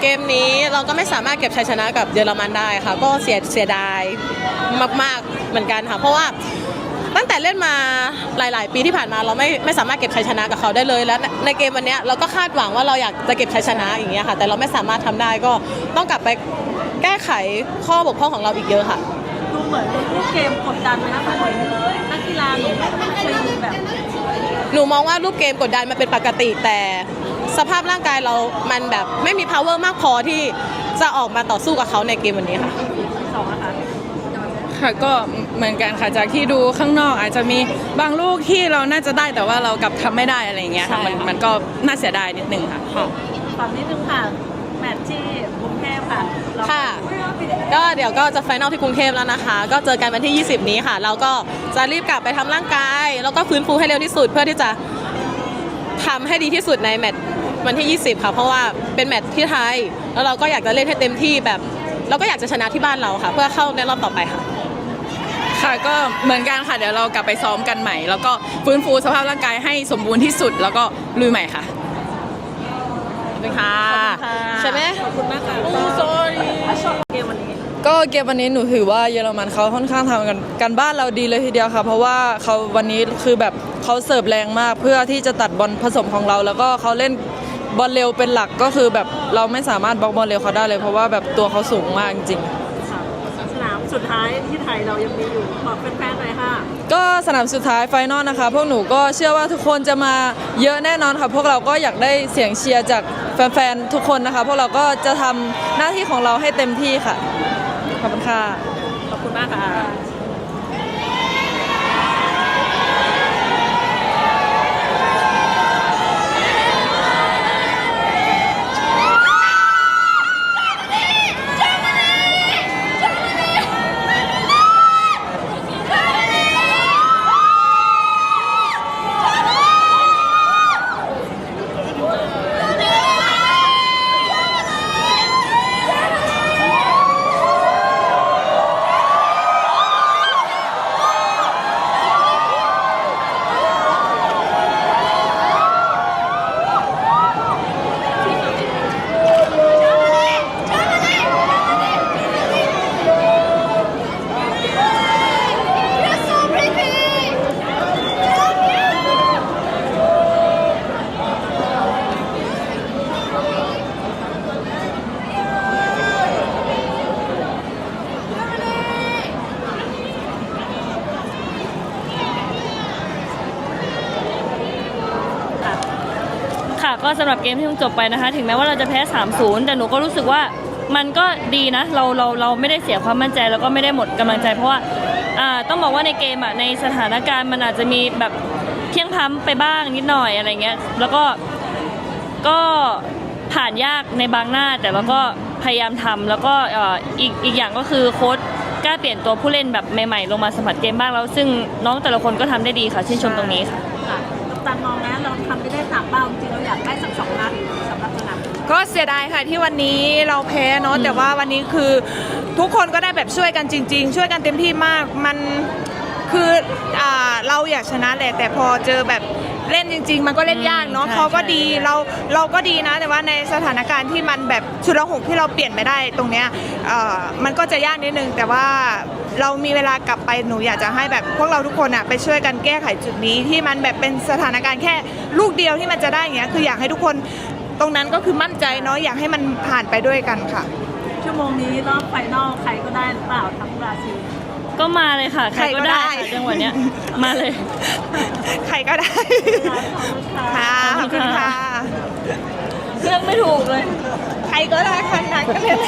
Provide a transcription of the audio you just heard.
เกมนี้เราก็ไม่สามารถเก็บชัยชนะกับเยอรมันได้ค่ะ ก็เสียเสียดายมาก ๆ เหมือนกันค่ะ เพราะว่าตั้งแต่เล่นมาหลาย ๆ ปีที่ผ่านมาเราไม่ไม่สามารถเก็บชัยชนะกับเขาได้เลย และในเกมวันนี้เราก็คาดหวังว่าเราอยากจะเก็บชัยชนะอย่างเงี้ยค่ะ แต่เราไม่สามารถทำได้ก็ต้องกลับไปแก้ไขข้อบกพร่องของเราอีกเยอะค่ะดูเหมือนลูกเกมกดดันไหมนะคะเหมือนนักกีฬาหนูไม่เคยดูแบบ หนูมองว่ารูปเกมกดดันมันเป็นปกติแต่สภาพร่างกายเรามันแบบไม่มี power มากพอที่จะออกมาต่อสู้กับเขาในเกมวันนี้ค่ะสองนะคะค่ะก็เหมือนกันค่ะจากที่ดูข้างนอกอาจจะมีบางลูกที่เราน่าจะได้แต่ว่าเรากลับทำไม่ได้อะไรอย่างเงี้ยค่ะใช่มันค่ะมันก็น่าเสียดายนิดนึงค่ะฝั่งนี้นึงค่ะแมตช์ที่กรุงเทพค่ะเราค่ะ ก็เดี๋ยวก็จะไฟนอลที่กรุงเทพแล้วนะคะ ก็เจอกันวันที่ 20 นี้ค่ะเราก็จะรีบกลับไปทำร่างกาย แล้วก็ฟื้นฟูให้เร็วที่สุด เพื่อที่จะทำให้ดีที่สุดในแมตช์วันที่ 20 ค่ะ เพราะว่าเป็นแมตช์ที่ไทย แล้วเราก็อยากจะเล่นให้เต็มที่แบบ เราก็อยากจะชนะที่บ้านเราค่ะ เพื่อเข้าในรอบต่อไปค่ะค่ะก็เหมือนกันค่ะเดี๋ยวเรากลับไปซ้อมกันใหม่ แล้วก็ฟื้นฟูสภาพร่างกายให้สมบูรณ์ที่สุด แล้วก็ลุยใหม่ค่ะขอบคุณค่ะใช่ไหมขอบคุณมากค่ะโอ้ sorry เกมวันนี้ก็เกมวันนี้หนูถือว่าเยอรมันเขาค่อนข้างทำกันกันบ้านเราดีเลยทีเดียวค่ะ เพราะว่าเขาวันนี้คือแบบเขาเสิร์ฟแรงมากเพื่อที่จะตัดบอลผสมของเรา แล้วก็เขาเล่นบอลเร็วเป็นหลักก็คือแบบเราไม่สามารถบล็อกบอลเร็วเขาได้เลย เพราะว่าแบบตัวเขาสูงมากจริงค่ะสนามสุดท้ายที่ไทยเรายังมีอยู่บอกแฟนๆหน่อยค่ะๆก็สนามสุดท้ายไฟนอลนะคะ พวกหนูก็เชื่อว่าทุกคนจะมาเยอะแน่นอนค่ะพวกเราก็อยากได้เสียงเชียร์จากแฟนๆทุกคนนะคะ พวกเราก็จะทำหน้าที่ของเราให้เต็มที่ค่ะ ขอบคุณค่ะ ขอบคุณมากค่ะ ค่ะก็สำหรับเกมที่เพิ่งจบไปนะคะ ถึงแม้ว่าเราจะแพ้ 3-0 แต่หนูก็รู้สึกว่ามันก็ดีนะเราเราเราไม่ได้เสียความมั่นใจแล้วก็ไม่ได้หมดกำลังใจ เพราะว่าอ่าต้องบอกว่าในเกมอะในสถานการณ์มันอาจจะมีแบบเที่ยงพ้ำไปบ้างนิดหน่อยอะไรเงี้ยแล้วก็ก็ผ่านยากในบางหน้าแต่เราก็พยายามทำแล้วก็อ่อีกอีกอย่างก็คือโค้ชกล้าเปลี่ยนตัวผู้เล่นแบบใหม่ๆ ลงมาสัมผัสเกมบ้างแล้ว ซึ่งน้องแต่ละคนก็ทำได้ดีค่ะชื่นชมตรงนี้ค่ะ ค่ะกัปตันมองนะเราทำไปได้สามเป้าจริงๆเราอยากได้สักสองนัดสำหรับสนามก็เสียดายค่ะที่วันนี้เราแพ้เนาะแต่ว่าวันนี้คือทุกคนก็ได้แบบช่วยกันจริง ๆ ช่วยกันเต็มที่มากมันคืออ่าเราอยากชนะแหละแต่พอเจอแบบ เล่นจริง ๆ มันก็เล่นยากเนาะใช่เขาก็ใช่ดีเราเราก็ดีนะ แต่ว่าในสถานการณ์ที่มันแบบชุดละหกที่เราเปลี่ยนไม่ได้ตรงเนี้ยเอ่อมันก็จะยากนิดนึง แต่ว่าเรามีเวลากลับไปหนูอยากจะให้แบบพวกเราทุกคนอะไปช่วยกันแก้ไขจุดนี้ที่มันแบบเป็นสถานการณ์แค่ลูกเดียวที่มันจะได้อย่างเงี้ยคืออยากให้ทุกคนตรงนั้นก็คือมั่นใจเนาะอยากให้มันผ่านไปด้วยกันค่ะ ชั่วโมงนี้รอบไฟนอลใครก็ได้หรือเปล่าทั้งบราซิล ก็มาเลยค่ะ ใครก็ได้ค่ะจังหวะเนี้ยมาเลย ใครก็ได้ ค่ะขอบคุณค่ะเลือกไม่ถูกเลย ใครก็ได้ค่ะนักก็เล่น